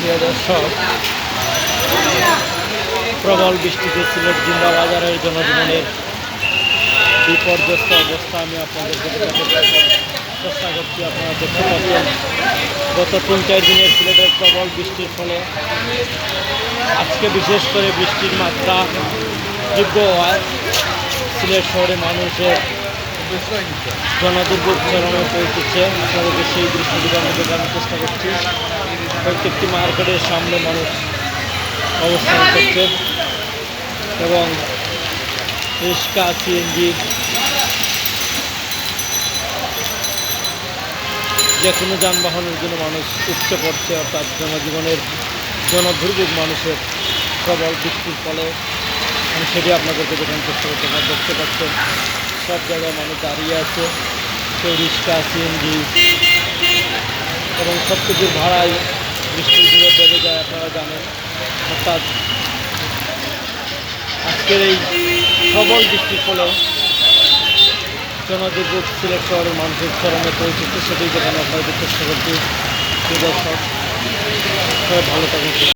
প্রিয় দর্শক, প্রবল বৃষ্টিতে সিলেট জিন্দা বাজারের জনজীবনের বিপর্যস্ত অবস্থা আমি আপনাদের চেষ্টা করছি, আপনারা দেখতে পাচ্ছেন, গত তিন, চার দিনের সিলেটের প্রবল বৃষ্টির ফলে আজকে বিশেষ করে বৃষ্টির মাত্রা তীব্র হওয়ায় সিলেট শহরে মানুষের জনদুর্ভোগ চরমে পৌঁছেছে আপনাদেরকে সেই আমি চেষ্টা করছি। প্রত্যেকটি মার্কেটের সামনে মানুষ অবস্থান করছে এবং রিক্সা সিএনজি যে কোনো যানবাহনের জন্য মানুষ উঠতে পড়ছে, অর্থাৎ জনজীবনের জনদুর্ভোগ মানুষের প্রবল বৃষ্টির ফলে। আমি সেটি আপনাদেরকে দেখানোর চেষ্টা করতে আপনারা দেখতে পাচ্ছেন, সব জায়গায় মানুষ দাঁড়িয়ে আছে। কেউ রিক্সা সিএনজি এবং সব কিছুর ভাড়াই বৃষ্টির দিনে বেড়ে যায়, আপনারা জানেন। অর্থাৎ আজকের এই প্রবল বৃষ্টির ফলে জনদুর্ভোগ সিলেট শহরের মানুষের চরমে পৌঁছেছে সেটাই দেখানো আপনাদের চেষ্টা করছি দর্শক ভালো থাকুন।